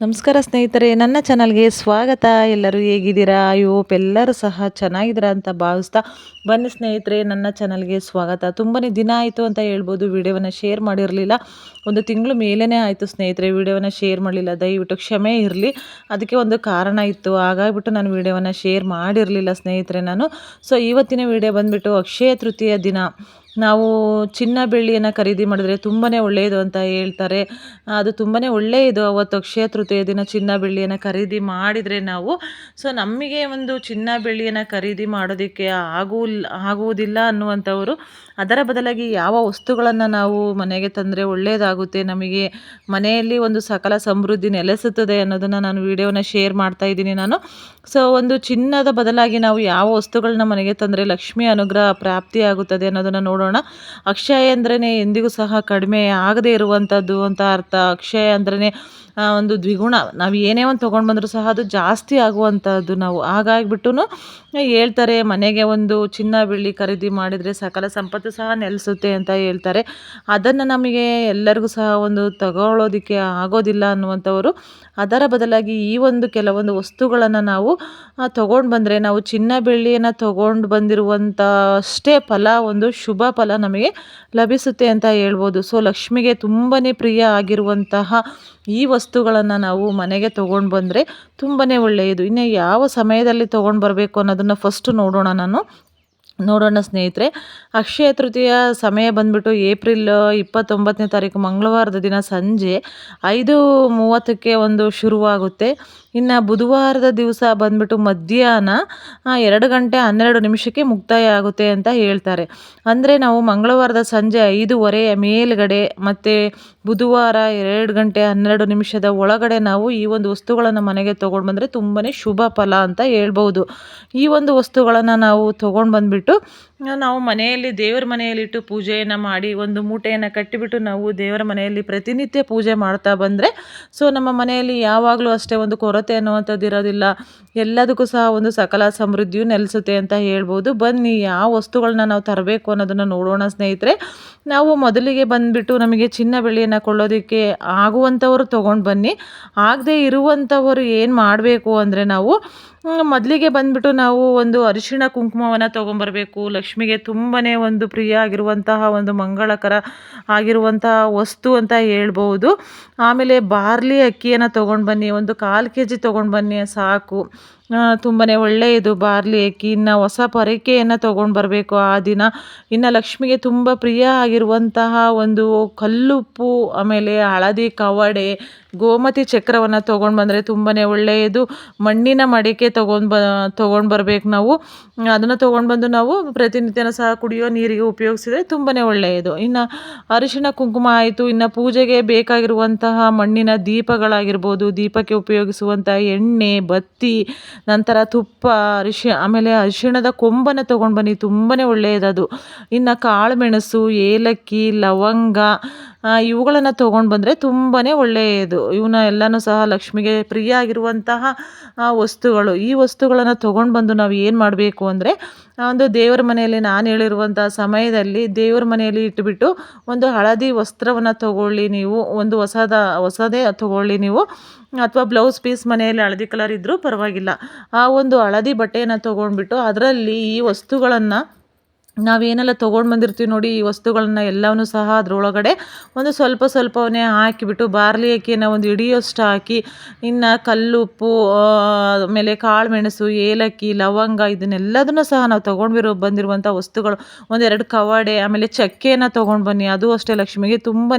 ನಮಸ್ಕಾರ ಸ್ನೇಹಿತರೆ, ನನ್ನ ಚಾನಲ್ಗೆ ಸ್ವಾಗತ. ಎಲ್ಲರೂ ಹೇಗಿದ್ದೀರಾ? ಅಯ್ಯೋ ಎಲ್ಲರೂ ಸಹ ಚೆನ್ನಾಗಿದ್ದೀರಾ ಅಂತ ಭಾವಿಸ್ತಾ ಬನ್ನಿ ಸ್ನೇಹಿತರೆ, ನನ್ನ ಚಾನಲ್ಗೆ ಸ್ವಾಗತ. ತುಂಬನೇ ದಿನ ಆಯಿತು ಅಂತ ಹೇಳ್ಬೋದು, ವಿಡಿಯೋವನ್ನು ಶೇರ್ ಮಾಡಿರಲಿಲ್ಲ. ಒಂದು ತಿಂಗಳು ಮೇಲೇ ಆಯಿತು ಸ್ನೇಹಿತರೆ ವಿಡಿಯೋವನ್ನು ಶೇರ್ ಮಾಡಲಿಲ್ಲ. ದಯವಿಟ್ಟು ಕ್ಷಮೆ ಇರಲಿ. ಅದಕ್ಕೆ ಒಂದು ಕಾರಣ ಇತ್ತು. ಹಾಗಾಗಿಬಿಟ್ಟು ನಾನು ವಿಡಿಯೋವನ್ನು ಶೇರ್ ಮಾಡಿರಲಿಲ್ಲ ಸ್ನೇಹಿತರೆ ನಾನು. ಸೊ ಇವತ್ತಿನ ವಿಡಿಯೋ ಬಂದುಬಿಟ್ಟು ಅಕ್ಷಯ ತೃತೀಯ ದಿನ. ನಾವು ಚಿನ್ನ ಬೆಳ್ಳಿಯನ್ನು ಖರೀದಿ ಮಾಡಿದ್ರೆ ತುಂಬಾ ಒಳ್ಳೆಯದು ಅಂತ ಹೇಳ್ತಾರೆ. ಅದು ತುಂಬಾ ಒಳ್ಳೆಯದು ಅವತ್ತು ಅಕ್ಷಯ ತೃತೀಯ ದಿನ ಚಿನ್ನ ಬೆಳ್ಳಿಯನ್ನು ಖರೀದಿ ಮಾಡಿದರೆ ನಾವು. ಸೊ ನಮಗೆ ಒಂದು ಚಿನ್ನ ಬೆಳ್ಳಿಯನ್ನು ಖರೀದಿ ಮಾಡೋದಕ್ಕೆ ಆಗು, ಆಗುವುದಿಲ್ಲ ಅನ್ನುವಂಥವರು. ಅದರ ಬದಲಾಗಿ ಯಾವ ವಸ್ತುಗಳನ್ನು ನಾವು ಮನೆಗೆ ತಂದರೆ ಒಳ್ಳೆಯದಾಗುತ್ತೆ ನಮಗೆ ಮನೆಯಲ್ಲಿ ಒಂದು ಸಕಲ ಸಮೃದ್ಧಿ ನೆಲೆಸುತ್ತದೆ ಅನ್ನೋದನ್ನು ನಾನು ವಿಡಿಯೋನ ಶೇರ್ ಮಾಡ್ತಾ ಇದ್ದೀನಿ ನಾನು. ಸೊ ಒಂದು ಚಿನ್ನದ ಬದಲಾಗಿ ನಾವು ಯಾವ ವಸ್ತುಗಳನ್ನ ಮನೆಗೆ ತಂದರೆ ಲಕ್ಷ್ಮಿ ಅನುಗ್ರಹ ಪ್ರಾಪ್ತಿಯಾಗುತ್ತದೆ ಅನ್ನೋದನ್ನು ನೋಡೋಣ. ಅಕ್ಷಯ ಅಂದ್ರೇ ಎಂದಿಗೂ ಸಹ ಕಡಿಮೆ ಆಗದೇ ಇರುವಂಥದ್ದು ಅಂತ ಅರ್ಥ. ಅಕ್ಷಯ ಅಂದ್ರೇ ಒಂದು ದ್ವಿಗುಣ. ನಾವು ಏನೇ ಒಂದು ತೊಗೊಂಡು ಬಂದರೂ ಸಹ ಅದು ಜಾಸ್ತಿ ಆಗುವಂಥದ್ದು ನಾವು. ಹಾಗಾಗಿಬಿಟ್ಟು ಹೇಳ್ತಾರೆ, ಮನೆಗೆ ಒಂದು ಚಿನ್ನ ಬೆಳ್ಳಿ ಖರೀದಿ ಮಾಡಿದರೆ ಸಕಲ ಸಂಪತ್ತು ಸಹ ನೆಲೆಸುತ್ತೆ ಅಂತ ಹೇಳ್ತಾರೆ. ಅದನ್ನು ನಮಗೆ ಎಲ್ಲರಿಗೂ ಸಹ ಒಂದು ತಗೊಳ್ಳೋದಕ್ಕೆ ಆಗೋದಿಲ್ಲ ಅನ್ನುವಂಥವರು. ಅದರ ಬದಲಾಗಿ ಈ ಒಂದು ಕೆಲವೊಂದು ವಸ್ತುಗಳನ್ನು ನಾವು ತೊಗೊಂಡು ಬಂದರೆ ನಾವು ಚಿನ್ನ ಬೆಳ್ಳಿಯನ್ನು ತೊಗೊಂಡು ಬಂದಿರುವಂಥ ಅಷ್ಟೇ ಫಲ, ಒಂದು ಶುಭ ಫಲ ನಮಗೆ ಲಭಿಸುತ್ತೆ ಅಂತ ಹೇಳ್ಬೋದು. ಸೊ, ಲಕ್ಷ್ಮಿಗೆ ತುಂಬನೇ ಪ್ರಿಯ ಆಗಿರುವಂತಹ ಈ ವಸ್ತುಗಳನ್ನು ನಾವು ಮನೆಗೆ ತೊಗೊಂಡು ಬಂದರೆ ತುಂಬಾ ಒಳ್ಳೆಯದು. ಇನ್ನು ಯಾವ ಸಮಯದಲ್ಲಿ ತೊಗೊಂಡು ಬರಬೇಕು ಅನ್ನೋದನ್ನು ಫಸ್ಟು ನೋಡೋಣ ನಾನು. ನೋಡೋಣ ಸ್ನೇಹಿತರೆ. ಅಕ್ಷಯ ತೃತೀಯ ಸಮಯ ಬಂದ್ಬಿಟ್ಟು ಏಪ್ರಿಲ್ ಇಪ್ಪತ್ತೊಂಬತ್ತನೇ ತಾರೀಕು ಮಂಗಳವಾರದ ದಿನ ಸಂಜೆ ಐದು ಮೂವತ್ತಕ್ಕೆ ಒಂದು ಶುರುವಾಗುತ್ತೆ. ಇನ್ನು ಬುಧವಾರದ ದಿವಸ ಬಂದ್ಬಿಟ್ಟು ಮಧ್ಯಾಹ್ನ ಎರಡು ಗಂಟೆ ಹನ್ನೆರಡು ನಿಮಿಷಕ್ಕೆ ಮುಕ್ತಾಯ ಆಗುತ್ತೆ ಅಂತ ಹೇಳ್ತಾರೆ. ಅಂದರೆ ನಾವು ಮಂಗಳವಾರದ ಸಂಜೆ ಐದೂವರೆಯ ಮೇಲುಗಡೆ ಮತ್ತು ಬುಧವಾರ ಎರಡು ಗಂಟೆ ಹನ್ನೆರಡು ನಿಮಿಷದ ಒಳಗಡೆ ನಾವು ಈ ಒಂದು ವಸ್ತುಗಳನ್ನು ಮನೆಗೆ ತೊಗೊಂಡು ಬಂದರೆ ತುಂಬಾ ಶುಭ ಫಲ ಅಂತ ಹೇಳ್ಬೋದು ಈ ಒಂದು ವಸ್ತುಗಳನ್ನು ನಾವು ತೊಗೊಂಡು ಬಂದುಬಿಟ್ಟು ನಾವು ಮನೆಯಲ್ಲಿ ದೇವರ ಮನೆಯಲ್ಲಿಟ್ಟು ಪೂಜೆಯನ್ನು ಮಾಡಿ ಒಂದು ಮೂಟೆಯನ್ನು ಕಟ್ಟಿಬಿಟ್ಟು ನಾವು ದೇವರ ಮನೆಯಲ್ಲಿ ಪ್ರತಿನಿತ್ಯ ಪೂಜೆ ಮಾಡ್ತಾ ಬಂದರೆ, ಸೊ ನಮ್ಮ ಮನೆಯಲ್ಲಿ ಯಾವಾಗಲೂ ಅಷ್ಟೇ ಒಂದು ಕೊರತೆ ಅನ್ನುವಂಥದ್ದು ಇರೋದಿಲ್ಲ. ಎಲ್ಲದಕ್ಕೂ ಸಹ ಒಂದು ಸಕಲ ಸಮೃದ್ಧಿಯು ನೆಲೆಸುತ್ತೆ ಅಂತ ಹೇಳ್ಬೋದು. ಬನ್ನಿ, ಯಾವ ವಸ್ತುಗಳನ್ನ ನಾವು ತರಬೇಕು ಅನ್ನೋದನ್ನು ನೋಡೋಣ ಸ್ನೇಹಿತರೆ. ನಾವು ಮೊದಲಿಗೆ ಬಂದುಬಿಟ್ಟು ನಮಗೆ ಚಿನ್ನ ಬೆಳ್ಳಿಯನ್ನು ಕೊಳ್ಳೋದಕ್ಕೆ ಆಗುವಂಥವರು ತೊಗೊಂಡು ಬನ್ನಿ. ಆಗದೆ ಇರುವಂಥವರು ಏನು ಮಾಡಬೇಕು ಅಂದರೆ ನಾವು ಮೊದಲಿಗೆ ಬಂದುಬಿಟ್ಟು ನಾವು ಒಂದು ಅರಿಶಿಣ ಕುಂಕುಮವನ್ನು ತೊಗೊಂಬರಬೇಕು. ಲಕ್ಷ್ಮಿಗೆ ತುಂಬಾ ಒಂದು ಪ್ರಿಯ ಆಗಿರುವಂತಹ ಒಂದು ಮಂಗಳಕರ ಆಗಿರುವಂತಹ ವಸ್ತು ಅಂತ ಹೇಳ್ಬೋದು. ಆಮೇಲೆ ಬಾರ್ಲಿ ಅಕ್ಕಿಯನ್ನು ತೊಗೊಂಡು ಬನ್ನಿ. ಒಂದು ಕಾಲು ಕೆ ಜಿ ತೊಗೊಂಡು ಬನ್ನಿ, ಸಾಕು. ತುಂಬಾ ಒಳ್ಳೆಯದು ಬಾರ್ಲಿ ಅಕ್ಕಿ. ಇನ್ನು ಹೊಸ ಪೊರಕೆಯನ್ನು ತೊಗೊಂಡು ಬರಬೇಕು ಆ ದಿನ. ಇನ್ನು ಲಕ್ಷ್ಮಿಗೆ ತುಂಬ ಪ್ರಿಯ ಆಗಿರುವಂತಹ ಒಂದು ಕಲ್ಲುಪ್ಪು, ಆಮೇಲೆ ಹಳದಿ ಕವಡೆ, ಗೋಮತಿ ಚಕ್ರವನ್ನು ತೊಗೊಂಡು ಬಂದರೆ ತುಂಬನೇ ಒಳ್ಳೆಯದು. ಮಣ್ಣಿನ ಮಡಿಕೆ ತೊಗೊಂಡು ಬ, ತೊಗೊಂಡು ಬರಬೇಕು ನಾವು. ಅದನ್ನು ತೊಗೊಂಡು ಬಂದು ನಾವು ಪ್ರತಿನಿತ್ಯನೂ ಸಹ ಕುಡಿಯೋ ನೀರಿಗೆ ಉಪಯೋಗಿಸಿದರೆ ತುಂಬಾ ಒಳ್ಳೆಯದು. ಇನ್ನು ಅರಿಶಿಣ ಕುಂಕುಮ ಆಯಿತು. ಇನ್ನು ಪೂಜೆಗೆ ಬೇಕಾಗಿರುವಂತಹ ಮಣ್ಣಿನ ದೀಪಗಳಾಗಿರ್ಬೋದು, ದೀಪಕ್ಕೆ ಉಪಯೋಗಿಸುವಂಥ ಎಣ್ಣೆ, ಬತ್ತಿ ನಂತರ ತುಪ್ಪ ಅರಿಶಿ ಆಮೇಲೆ ಅರಿಶಿಣದ ಕೊಂಬನ್ನು ತೊಗೊಂಡು ಬನ್ನಿ ತುಂಬನೇ ಒಳ್ಳೆಯದದು. ಇನ್ನು ಕಾಳುಮೆಣಸು ಏಲಕ್ಕಿ ಲವಂಗ ಇವುಗಳನ್ನು ತೊಗೊಂಡು ಬಂದರೆ ತುಂಬಾ ಒಳ್ಳೆಯದು. ಇವನ್ನ ಎಲ್ಲನೂ ಸಹ ಲಕ್ಷ್ಮಿಗೆ ಪ್ರಿಯ ಆಗಿರುವಂತಹ ವಸ್ತುಗಳು. ಈ ವಸ್ತುಗಳನ್ನು ತೊಗೊಂಡು ಬಂದು ನಾವು ಏನು ಮಾಡಬೇಕು ಅಂದರೆ ಒಂದು ದೇವರ ಮನೆಯಲ್ಲಿ ನಾನು ಹೇಳಿರುವಂಥ ಸಮಯದಲ್ಲಿ ದೇವರ ಮನೆಯಲ್ಲಿ ಇಟ್ಟುಬಿಟ್ಟು ಒಂದು ಹಳದಿ ವಸ್ತ್ರವನ್ನು ತಗೊಳ್ಳಿ ನೀವು, ಒಂದು ಹೊಸದ, ಹೊಸದೇ ತಗೊಳ್ಳಿ ನೀವು, ಅಥವಾ ಬ್ಲೌಸ್ ಪೀಸ್ ಮನೆಯಲ್ಲಿ ಹಳದಿ ಕಲರ್ ಇದ್ದರೂ ಪರವಾಗಿಲ್ಲ. ಆ ಒಂದು ಹಳದಿ ಬಟ್ಟೆಯನ್ನು ತೊಗೊಂಡ್ಬಿಟ್ಟು ಅದರಲ್ಲಿ ಈ ವಸ್ತುಗಳನ್ನು ನಾವೇನೆಲ್ಲ ತೊಗೊಂಡು ಬಂದಿರ್ತೀವಿ ನೋಡಿ ಈ ವಸ್ತುಗಳನ್ನ ಎಲ್ಲವೂ ಸಹ ಅದರೊಳಗಡೆ ಒಂದು ಸ್ವಲ್ಪ ಸ್ವಲ್ಪವನ್ನೇ ಹಾಕಿಬಿಟ್ಟು ಬಾರ್ಲಿ ಅಕ್ಕಿಯನ್ನ ಒಂದು ಹಿಡಿಯೋಷ್ಟು ಹಾಕಿ, ಇನ್ನು ಕಲ್ಲುಪ್ಪು ಆಮೇಲೆ ಕಾಳು ಮೆಣಸು ಏಲಕ್ಕಿ, ಲವಂಗ ಇದನ್ನೆಲ್ಲದನ್ನು ಸಹ ನಾವು ತೊಗೊಂಡ್ಬಿರೋ ಬಂದಿರುವಂಥ ವಸ್ತುಗಳು. ಒಂದೆರಡು ಕವಡೆ, ಆಮೇಲೆ ಚಕ್ಕೆನ ತೊಗೊಂಡು ಬನ್ನಿ. ಅದು ಅಷ್ಟೇ ಲಕ್ಷ್ಮಿಗೆ ತುಂಬಾ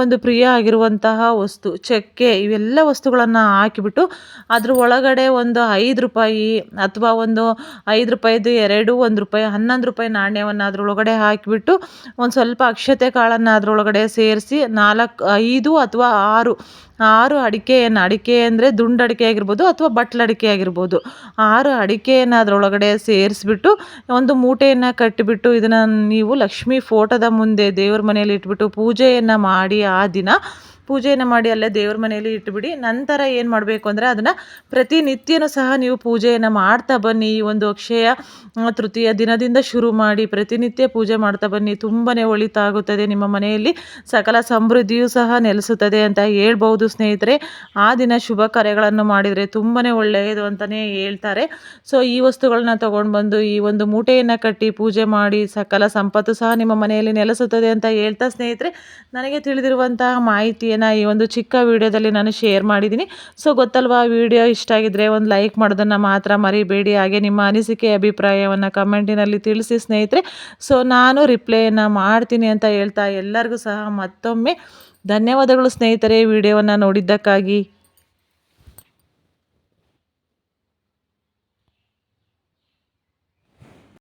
ಒಂದು ಪ್ರಿಯ ಆಗಿರುವಂತಹ ವಸ್ತು. ಚಕ್ಕೆ ಇವೆಲ್ಲ ವಸ್ತುಗಳನ್ನು ಹಾಕಿಬಿಟ್ಟು ಅದ್ರ ಒಳಗಡೆ ಒಂದು ಐದು ರೂಪಾಯಿ ಅಥವಾ ಒಂದು ಐದು ರೂಪಾಯಿದು ಎರಡು, ಒಂದು ರೂಪಾಯಿ, ಹನ್ನೊಂದು ರೂಪಾಯಿ ನಾಣ್ಯವನ್ನು ಅದರೊಳಗಡೆ ಹಾಕಿಬಿಟ್ಟು ಒಂದು ಸ್ವಲ್ಪ ಅಕ್ಷತೆ ಕಾಳನ್ನು ಅದರೊಳಗಡೆ ಸೇರಿಸಿ ನಾಲ್ಕು, ಐದು ಅಥವಾ ಆರು ಆರು ಅಡಿಕೆಯನ್ನು, ಅಡಿಕೆ ಅಂದರೆ ದುಂಡು ಅಡಿಕೆ ಆಗಿರ್ಬೋದು ಅಥವಾ ಬಟ್ಲು ಅಡಿಕೆ ಆಗಿರ್ಬೋದು. ಆರು ಅಡಿಕೆಯನ್ನು ಅದರೊಳಗಡೆ ಸೇರಿಸ್ಬಿಟ್ಟು ಒಂದು ಮೂಟೆಯನ್ನು ಕಟ್ಟಿಬಿಟ್ಟು ಇದನ್ನು ನೀವು ಲಕ್ಷ್ಮೀ ಫೋಟೋದ ಮುಂದೆ ದೇವ್ರ ಮನೆಯಲ್ಲಿ ಇಟ್ಬಿಟ್ಟು ಪೂಜೆಯನ್ನು ಮಾಡಿ ಆ ದಿನ ಪೂಜೆಯನ್ನು ಮಾಡಿ ಅಲ್ಲೇ ದೇವ್ರ ಮನೆಯಲ್ಲಿ ಇಟ್ಬಿಡಿ. ನಂತರ ಏನು ಮಾಡಬೇಕು ಅಂದರೆ ಅದನ್ನು ಪ್ರತಿನಿತ್ಯನೂ ಸಹ ನೀವು ಪೂಜೆಯನ್ನು ಮಾಡ್ತಾ ಬನ್ನಿ. ಈ ಒಂದು ಅಕ್ಷಯ ತೃತೀಯ ದಿನದಿಂದ ಶುರು ಮಾಡಿ ಪ್ರತಿನಿತ್ಯ ಪೂಜೆ ಮಾಡ್ತಾ ಬನ್ನಿ. ತುಂಬಾ ಒಳಿತಾಗುತ್ತದೆ ನಿಮ್ಮ ಮನೆಯಲ್ಲಿ. ಸಕಲ ಸಮೃದ್ಧಿಯೂ ಸಹ ನೆಲೆಸುತ್ತದೆ ಅಂತ ಹೇಳ್ಬೋದು ಸ್ನೇಹಿತರೆ. ಆ ದಿನ ಶುಭ ಕಾರ್ಯಗಳನ್ನು ಮಾಡಿದರೆ ತುಂಬಾ ಒಳ್ಳೆಯದು ಅಂತಲೇ ಹೇಳ್ತಾರೆ. ಸೊ ಈ ವಸ್ತುಗಳನ್ನ ತೊಗೊಂಡು ಬಂದು ಈ ಒಂದು ಮೂಟೆಯನ್ನು ಕಟ್ಟಿ ಪೂಜೆ ಮಾಡಿ ಸಕಲ ಸಂಪತ್ತು ಸಹ ನಿಮ್ಮ ಮನೆಯಲ್ಲಿ ನೆಲೆಸುತ್ತದೆ ಅಂತ ಹೇಳ್ತಾ ಸ್ನೇಹಿತರೆ. ನನಗೆ ತಿಳಿದಿರುವಂತಹ ಮಾಹಿತಿಯನ್ನು ಈ ಒಂದು ಚಿಕ್ಕ ವಿಡಿಯೋದಲ್ಲಿ ನಾನು ಶೇರ್ ಮಾಡಿದ್ದೀನಿ. ಸೊ ಗೊತ್ತಲ್ವಾ ವಿಡಿಯೋ ಇಷ್ಟ ಆಗಿದ್ರೆ ಒಂದು ಲೈಕ್ ಮಾಡೋದನ್ನು ಮಾತ್ರ ಮರಿಬೇಡಿ. ಹಾಗೆ ನಿಮ್ಮ ಅನಿಸಿಕೆ, ಅಭಿಪ್ರಾಯವನ್ನು ಕಮೆಂಟಿನಲ್ಲಿ ತಿಳಿಸಿ ಸ್ನೇಹಿತರೆ. ಸೊ ನಾನು ರಿಪ್ಲೈಯನ್ನು ಮಾಡ್ತೀನಿ ಅಂತ ಹೇಳ್ತಾ ಎಲ್ಲರಿಗೂ ಸಹ ಮತ್ತೊಮ್ಮೆ ಧನ್ಯವಾದಗಳು ಸ್ನೇಹಿತರೆ ವಿಡಿಯೋವನ್ನು ನೋಡಿದ್ದಕ್ಕಾಗಿ.